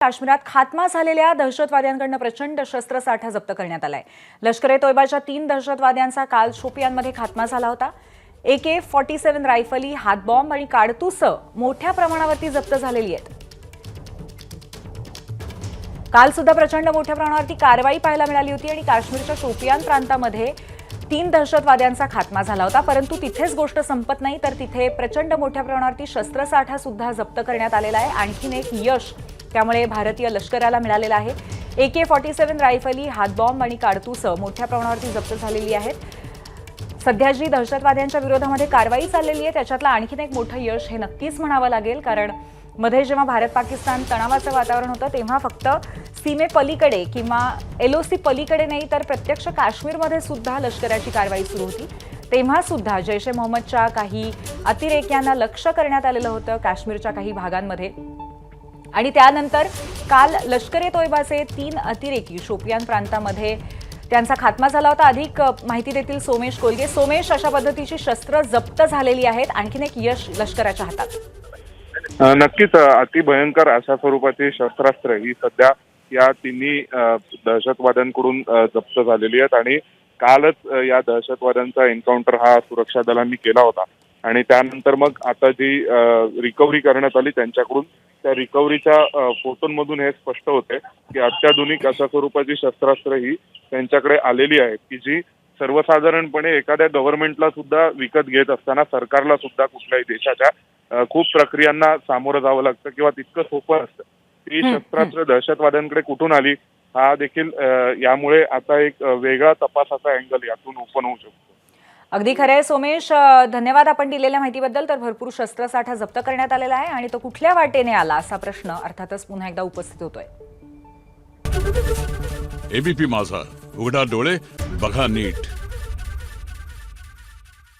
काश्मीरात खात्मा झालेल्या दहशतवाद्यांकडनं प्रचंड शस्त्रसाठा जप्त करण्यात आलाय. लष्कर ए तोयबाच्या तीन दहशतवाद्यांचा काल शोपियानमध्ये खात्मा झाला होता. ए के फॉर्टी सेव्हन रायफली हातबॉम्ब आणि काडतुसं मोठ्या प्रमाणावरती जप्त झालेली आहेत. काल सुद्धा प्रचंड मोठ्या प्रमाणावरती कारवाई पाहायला मिळाली होती आणि काश्मीरच्या शोपियान प्रांतामध्ये तीन दहशतवाद्यांचा खात्मा झाला होता. परंतु तिथेच गोष्ट संपत नाही तर तिथे प्रचंड मोठ्या प्रमाणावरती शस्त्रसाठा सुद्धा जप्त करण्यात आलेला आहे. आणखीन एक यश त्यामुळे भारतीय लष्कराला मिळालेलं आहे. ए के फॉर्टी सेव्हन रायफली हातबॉम्ब आणि काडतुसं मोठ्या प्रमाणावरती जप्त झालेली आहेत. सध्या जी दहशतवाद्यांच्या विरोधामध्ये कारवाई चाललेली आहे त्याच्यातलं आणखीन एक मोठं यश हे नक्कीच म्हणावं लागेल. कारण मध्ये जेव्हा भारत पाकिस्तान तणावाचं वातावरण होतं तेव्हा फक्त सीमेपलीकडे किंवा एलओसी पलीकडे नाही तर प्रत्यक्ष काश्मीरमध्ये सुद्धा लष्कराची कारवाई सुरू होती. तेव्हा सुद्धा जैश ए मोहम्मदच्या काही अतिरेक्यांना लक्ष करण्यात आलेलं होतं काश्मीरच्या काही भागांमध्ये. आणि त्यानंतर काल लष्कर ए तोयबाचे तीन अतिरेकी शोपियान प्रांतामध्ये त्यांचा खात्मा झाला होता. अधिक माहिती देतील सोमेश कोलगे. सोमेश अशा पद्धतीची शस्त्र जप्त झालेली आहेत. आणखीन एक यश लष्कराच्या हातात. नक्कीच अतिभयंकर अशा स्वरूपाची शस्त्रास्त्र ही सध्या या तिन्ही दहशतवाद्यांकडून जप्त झालेली आहेत. आणि कालच या दहशतवाद्यांचा एन्काउंटर हा सुरक्षा दलांनी केला होता. आणि त्यानंतर मग आता जी रिकव्हरी करण्यात आली त्यांच्याकडून त्या रिकव्हरीच्या फोटोंमधून हे स्पष्ट होते की अत्याधुनिक अशा स्वरूपाची शस्त्रास्त्र ही त्यांच्याकडे आलेली आहेत की जी सर्वसाधारणपणे एखाद्या गव्हर्नमेंटला सुद्धा विकत घेत असताना सरकारला सुद्धा कुठल्याही देशाच्या खूप प्रक्रियांना सामोरं जावं लागतं किंवा तितकं सोपं असतं. ती शस्त्रास्त्र दहशतवाद्यांकडे कुठून आली? हा देखील यामुळे आता एक वेगळा तपासाचा अँगल यातून ओपन होऊ शकतो. अगदी खरं आहे सोमेश धन्यवाद आपण दिलेल्या माहितीबद्दल. तर भरपूर शस्त्रसाठा जप्त करण्यात आलेला आहे आणि तो कुठल्या वाटेने आला असा प्रश्न अर्थातच पुन्हा एकदा उपस्थित होतोय. एबीपी माझा. उघडा डोळे बघा नीट.